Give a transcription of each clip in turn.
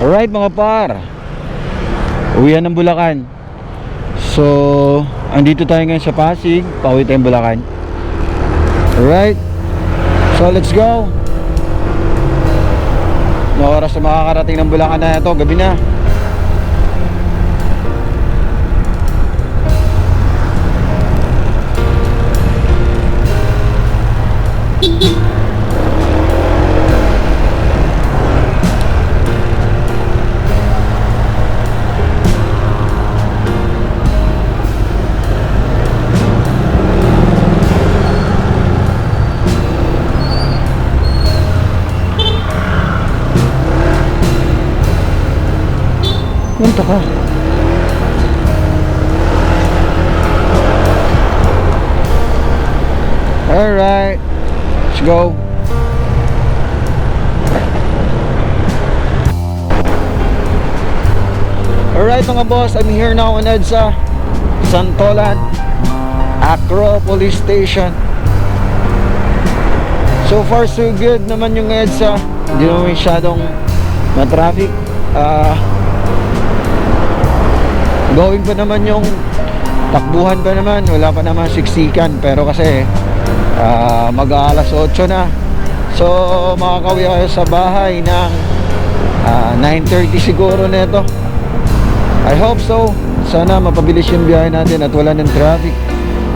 Alright mga par. Uwian ng Bulacan. So Andito tayo ngayon sa Pasig. Pauwi tayong Bulacan. Alright. So let's go. Na oras na makakarating ng Bulacan na ito. Gabi na Punta ka. Alright Let's go. Alright mga boss, I'm here now on EDSA Santolan Acro Police Station. So far so good naman yung EDSA. Hindi naman masyadong na-traffic Ah Going pa naman yung Takbuhan pa naman Wala pa naman siksikan Pero kasi ah, Mag alas 8 na So makakawin kayo sa bahay ng ah, 9.30 siguro nito I hope so. Sana mapabilis yung biyahe natin at wala ng traffic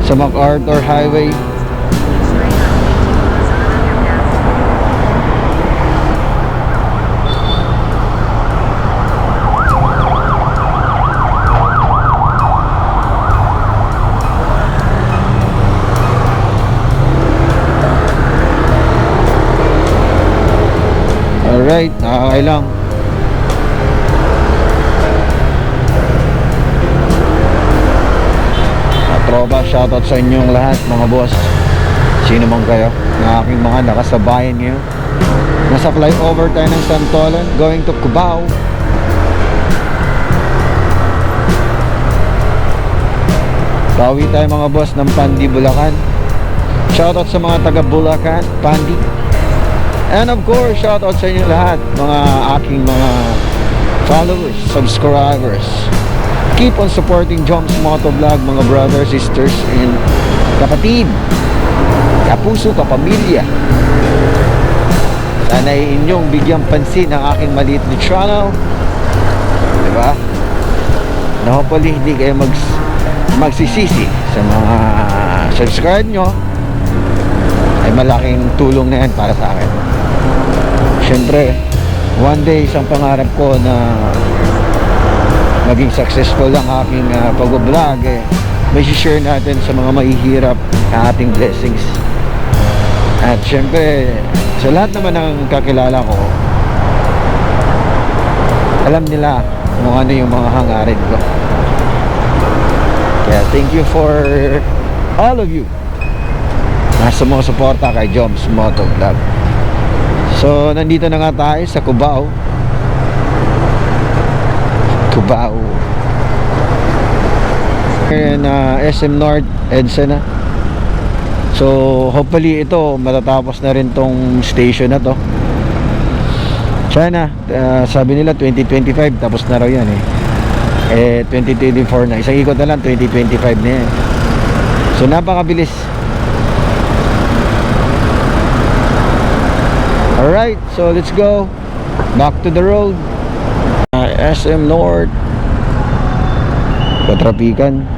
sa MacArthur Highway. Nakakay lang. Mga tropa, shoutout sa inyong lahat mga boss. Sino man kayo na aking mga nakasabayan ngayon. Nasa flyover tayo ng Santolan Going to Cubao. Bawi tayo mga boss ng Pandi, Bulacan. Shoutout sa mga taga Bulacan, Pandi And of course, shoutout sa inyo lahat Mga aking mga followers, subscribers. Keep on supporting Joms Moto Vlog mga brothers, sisters, and kapatid. Kapuso, kapamilya. Sana inyong bigyang pansin ang aking maliit na channel. Diba? Na hopefully hindi kayo mag, magsisisi sa mga subscribe nyo. Ay malaking tulong na yan para sa akin syempre one day isang pangarap ko na maging successful ang aking uh, pag-vlog eh, may share natin sa mga mahihirap ang ating blessings. At syempre sa lahat naman ng kakilala ko alam nila kung ano yung mga hangarin ko. Kaya thank you for all of you na sumusuporta kay Joms Moto Vlog so nandito na nga tayo sa Cubao. Cubao. And uh, SM North EDSA so hopefully ito matatapos na rin tong station na to. Sana uh, sabi nila 2025 tapos na raw yan eh. Eh 2024 na. Isang ikot na lang 2025 na yan. So napakabilis alright so let's go. Back to the road. Uh, SM North. Katrapikan.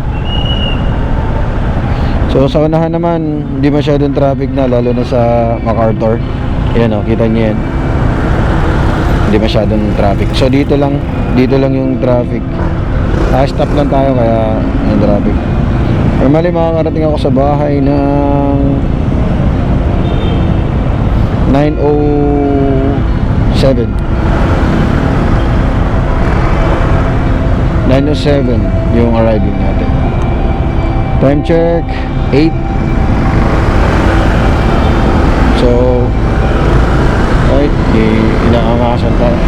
So sa unahan naman Hindi masyadong traffic na Lalo na sa MacArthur. Ayan o, kita niyo yan. Hindi masyadong traffic. So dito lang Dito lang yung traffic. Ah, Stop lang tayo kaya Yung traffic. Normally makakarating ako sa bahay ng 907 907 yung arriving natin. Time check 8 so right inaangasan tayo.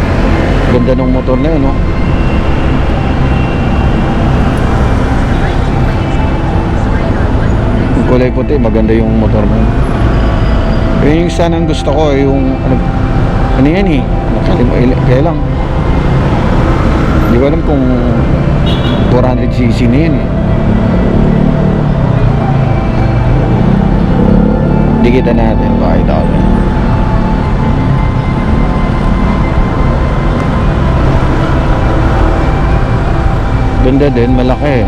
Ganda ng motor na yun no? Kulay puti maganda yung motor mo yun. Yung sanang gusto ko yung ano, ano yan eh nakalim kaya lang Hindi ko alam kung 400cc na yun eh. Dikitan natin, pakita ko lang. Ganda din, malaki eh.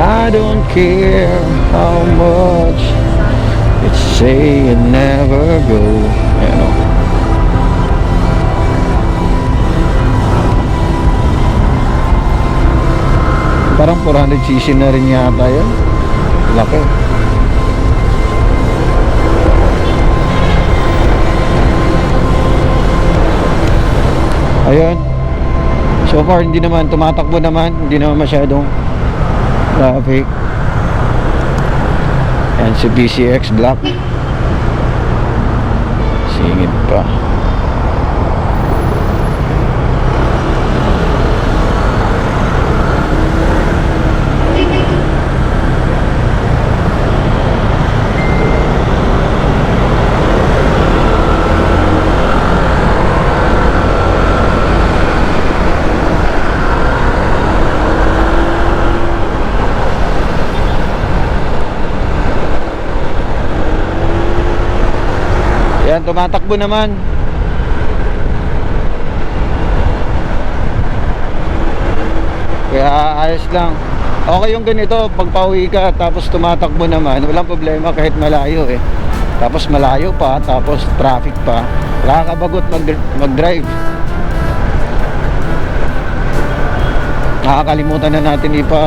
I don't care how much it say it never go. Ayan o. Parang 400cc na rin yata yun. Laki. Ayun. So far, hindi naman, tumatakbo naman. Hindi naman masyadong traffic. And si BCX Black. Singit pa. Tumatakbo naman. Kaya ayos lang. Okay yung ganito, pag pauwi ka tapos tumatakbo naman, walang problema kahit malayo eh. Tapos malayo pa, tapos traffic pa. Nakakabagot mag mag-drive. Nakakalimutan na natin ipa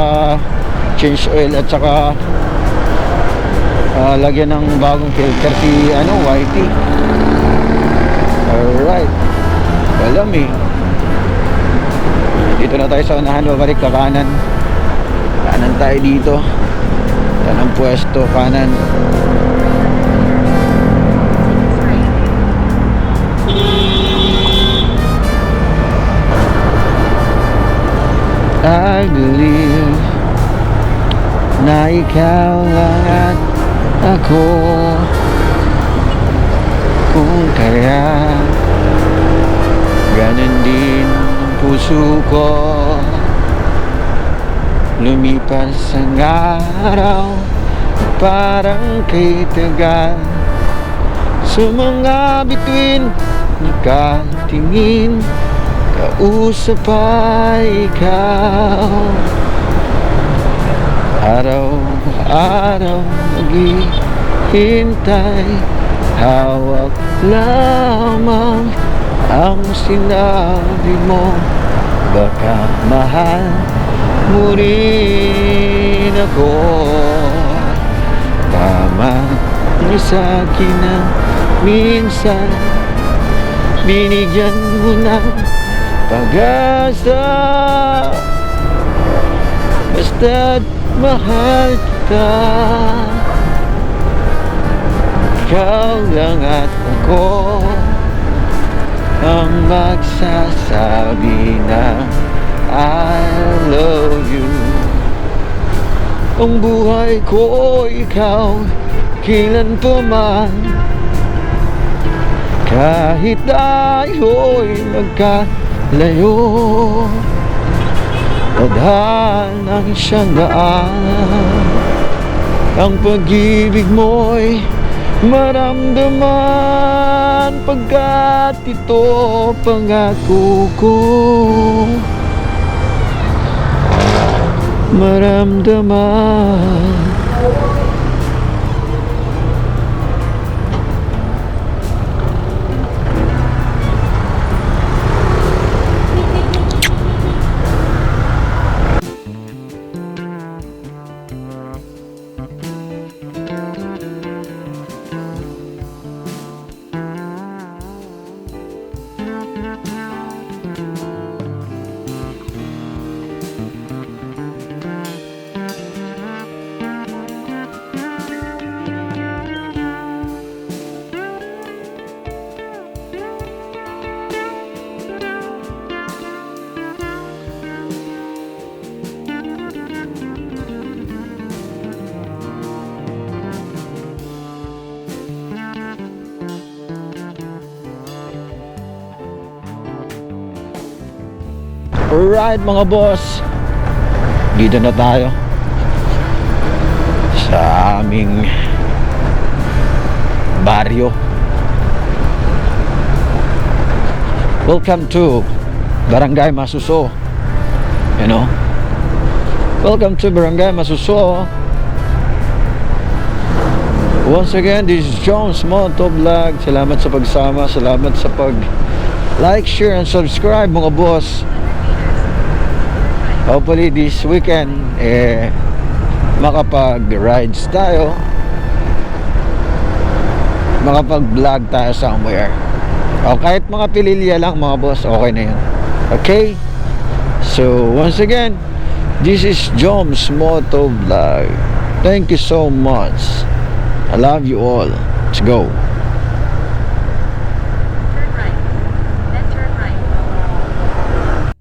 change oil at saka Ah, lagyan ng bagong filter si ano, YT. Alright. Alam eh. Dito na tayo sa unahan, babalik ka kanan. Kanan tayo dito. Yan ang pwesto, kanan. I believe na ikaw lang at ako. Kung kaya Ganon din ang puso ko. Lumipas ang araw Parang kay tagal Sa mga bituin Nakatingin Kausap pa ikaw Araw-araw naghihintay Hawak lamang ang sinabi mo. Baka mahal mo rin ako. Tama mo sa akin na minsan Binigyan mo ng pag-asa. Basta't mahal kita Ikaw lang at ako Ang magsasabi na I love you. Ang buhay ko ikaw Kailan pa man? Kahit tayo'y magkalayo Tadhanang siyang daan Ang pag-ibig mo'y maramdaman Pagkat ito pangako ko. Maramdaman Alright mga boss. Dito na tayo. Sa aming Barrio Welcome to Barangay Masuso. You know? Welcome to Barangay Masuso. Once again, this is Jones Moto Vlog. Salamat sa pagsama Salamat sa pag Like, share, and subscribe mga boss Hopefully this weekend eh makapag-rides tayo. Makapag-vlog tayo somewhere. O kahit mga pililya lang mga boss okay na yun. Okay? So once again this is Joms Moto Vlog. Thank you so much. I love you all. Let's go